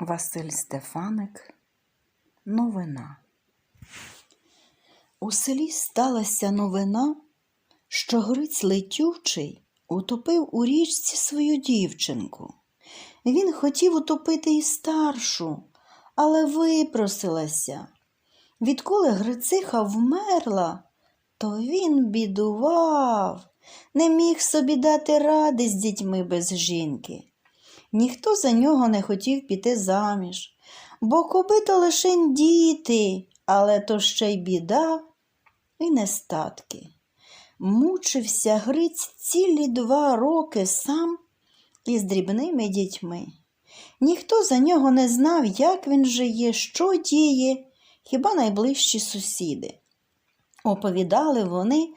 Василь Стефаник. Новина. У селі сталася новина, що Гриць летючий утопив у річці свою дівчинку. Він хотів утопити і старшу, але випросилася. Відколи Грициха вмерла, то він бідував, не міг собі дати ради з дітьми без жінки. Ніхто за нього не хотів піти заміж, бо коби то лишень діти, але то ще й біда і нестатки. Мучився Гриць цілі два роки сам із дрібними дітьми. Ніхто за нього не знав, як він жиє, що діє, хіба найближчі сусіди. Оповідали вони,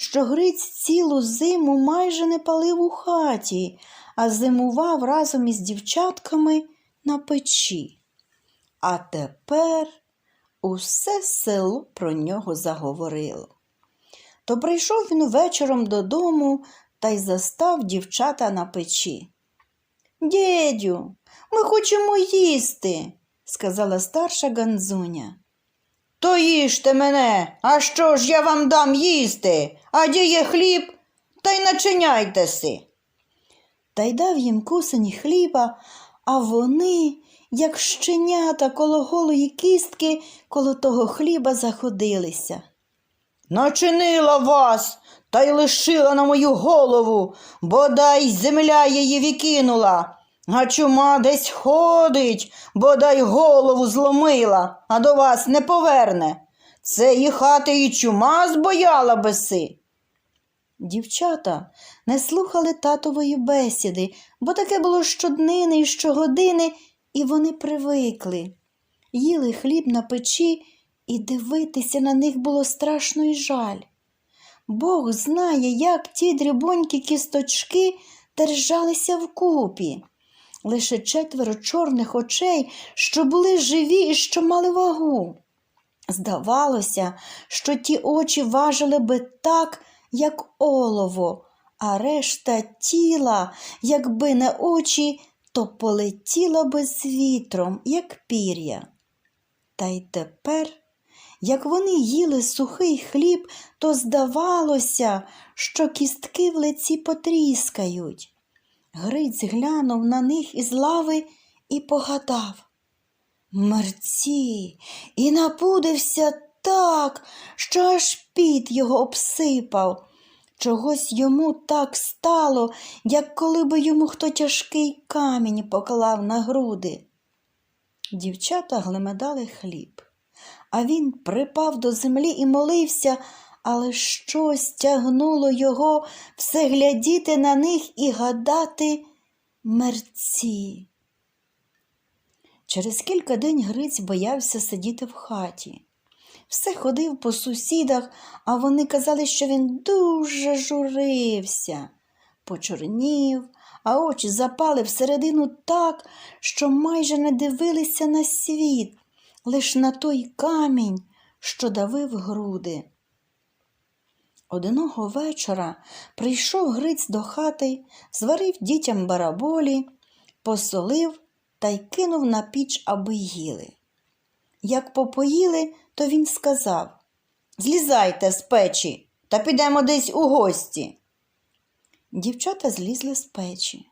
що Гриць цілу зиму майже не палив у хаті, а зимував разом із дівчатками на печі. А тепер усе село про нього заговорило. То прийшов він вечором додому та й застав дівчата на печі. Дєдю, ми хочемо їсти, сказала старша Ганзуня. То їжте мене, а що ж я вам дам їсти? А де є хліб, та й начиняйтеся. Та й дав їм кусень хліба, а вони, як щенята коло голої кістки, коло того хліба заходилися. Начинила вас та й лишила на мою голову, бодай земля її викинула. А чума десь ходить, бодай голову зломила, а до вас не поверне. Це і хати і чума збояла биси. Дівчата не слухали татової бесіди, бо таке було щоднини і щогодини, і вони привикли. Їли хліб на печі, і дивитися на них було страшно й жаль. Бог знає, як ті дрібонькі кісточки держалися вкупі. Лише четверо чорних очей, що були живі і що мали вагу. Здавалося, що ті очі важили би так, як олово, а решта тіла, якби не очі, то полетіла би з вітром, як пір'я. Та й тепер, як вони їли сухий хліб, то здавалося, що кістки в лиці потріскають. Гриць глянув на них із лави і погадав. Мерці, і напудився так, що аж піт його обсипав. Чогось йому так стало, як коли би йому хто тяжкий камінь поклав на груди. Дівчата глемедали хліб, а він припав до землі і молився, але щось тягнуло його все глядіти на них і гадати мерці. Через кілька день Гриць боявся сидіти в хаті. Все ходив по сусідах, а вони казали, що він дуже журився, почорнів, а очі запали всередину так, що майже не дивилися на світ, лиш на той камінь, що давив груди. Одного вечора прийшов Гриць до хати, зварив дітям бараболі, посолив та й кинув на піч, аби їли. Як попоїли, то він сказав Злізайте з печі та підемо десь у гості. Дівчата злізли з печі.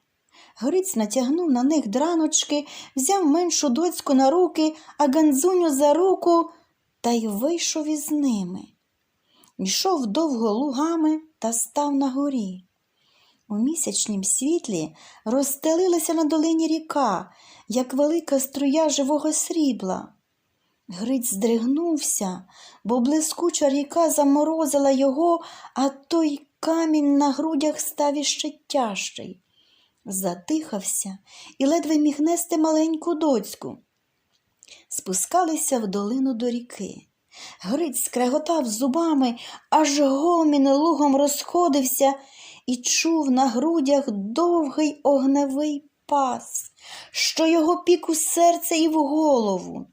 Гриць натягнув на них драночки, взяв меншу доцьку на руки, а Ганзуню за руку та й вийшов із ними. Йшов довго лугами та став на горі. У місячнім світлі розстелилася на долині ріка, як велика струя живого срібла. Гриць здригнувся, бо блискуча ріка заморозила його, а той камінь на грудях став іще тяжчий. Задихався і ледве міг нести маленьку доцьку. Спускалися в долину до ріки. Гриць скреготав зубами, аж гомін лугом розходився і чув на грудях довгий огневий пас, що його пік у серце і в голову.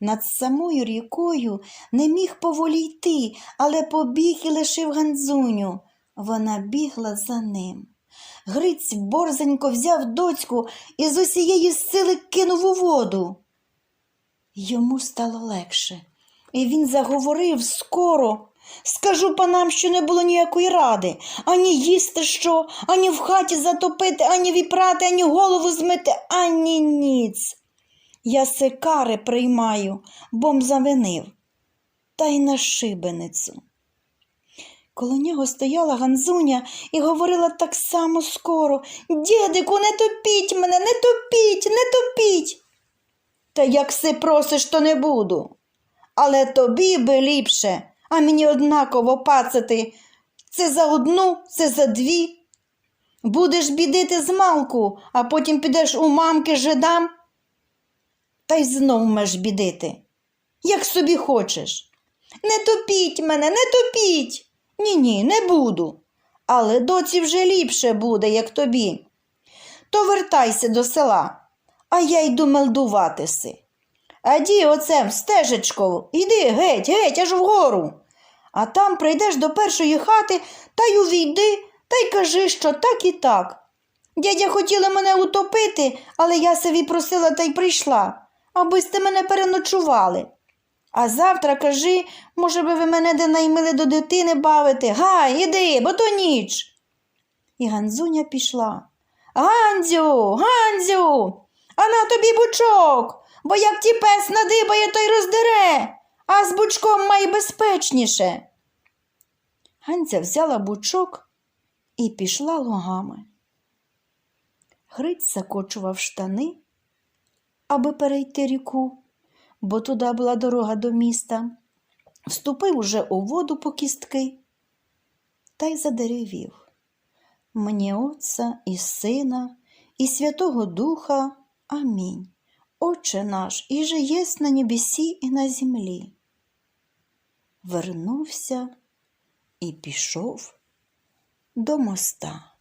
Над самою рікою не міг поволі йти, але побіг і лишив Ганзуню. Вона бігла за ним. Гриць борзенько взяв доцьку і з усієї сили кинув у воду. Йому стало легше, і він заговорив скоро. Скажу панам, що не було ніякої ради, ані їсти що, ані в хаті затопити, ані віпрати, ані голову змити, ані ніц. Я секари приймаю, бом завинив, та й на шибеницю. Коло нього стояла Ганзуня і говорила так само скоро Дідику, не топіть мене, не топіть, не топіть. Та як си просиш, то не буду. Але тобі би ліпше, а мені однаково пацати. Це за одну, це за дві. Будеш бідити з малку, а потім підеш у мамки жидам. Та й знов меш бідити. Як собі хочеш. Не топіть мене, не топіть. Ні, ні, не буду. Але доці вже ліпше буде, як тобі. То вертайся до села, а я йду мелдуватися. Аді, оцем, стежечко, іди геть, геть, аж вгору. А там прийдеш до першої хати та й увійди, та й кажи, що так і так. Дядя хотіли мене утопити, але я собі просила та й прийшла, аби сте мене переночували. А завтра кажи, може би ви мене де наймили до дитини бавити. Гай, іди, бо то ніч. І Ганзуня пішла. Ганзю, Ганзю, а на тобі бучок, бо як ті пес надибає, то й роздере, а з бучком має безпечніше. Ганця взяла бучок і пішла лугами. Гриць закочував штани, аби перейти ріку, бо туди була дорога до міста. Вступив уже у воду по кістки та й задеревів. Мені Отця і Сина, і Святого Духа. Амінь. Отче наш, і же єсть на небесі і на землі. Вернувся і пішов до моста.